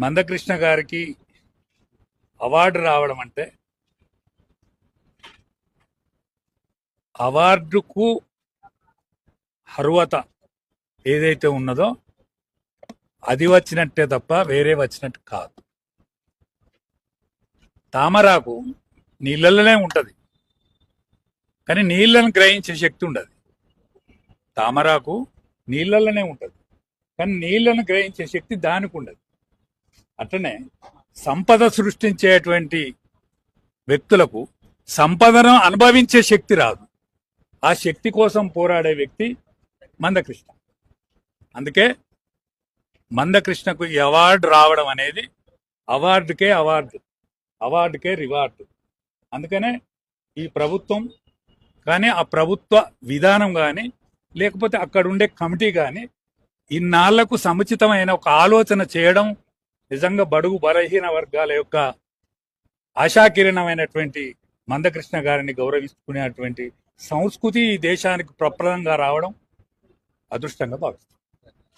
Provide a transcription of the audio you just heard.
మందకృష్ణ గారికి అవార్డు రావడం అంటే అవార్డుకు అర్హత ఏదైతే ఉన్నదో అది వచ్చినట్టే తప్ప వేరే వచ్చినట్టు కాదు. తామరాకు నీళ్ళలోనే ఉంటుంది. కానీ నీళ్ళను గ్రహించే శక్తి ఉండదు. తామరాకు నీళ్ళలోనే ఉంటుంది. కానీ నీళ్ళను గ్రహించే శక్తి దానికి ఉండదు. అట్లనే సంపద సృష్టించేటువంటి వ్యక్తులకు సంపదను అనుభవించే శక్తి రాదు. ఆ శక్తి కోసం పోరాడే వ్యక్తి మందకృష్ణ. అందుకే మందకృష్ణకు ఈ అవార్డు రావడం అనేది అవార్డుకే అవార్డు అవార్డుకే రివార్డు. అందుకనే ఈ ప్రభుత్వం కానీ ఆ ప్రభుత్వ విధానం కానీ లేకపోతే అక్కడ ఉండే కమిటీ కానీ ఇన్నాళ్ళకు సముచితమైన ఒక ఆలోచన చేయడం నిజంగా బడుగు బలహీన వర్గాల యొక్క ఆశాకిరణమైనటువంటి మందకృష్ణ గారిని గౌరవించుకునేటువంటి సంస్కృతి ఈ దేశానికి ప్రప్రదంగా రావడం అదృష్టంగా భావిస్తుంది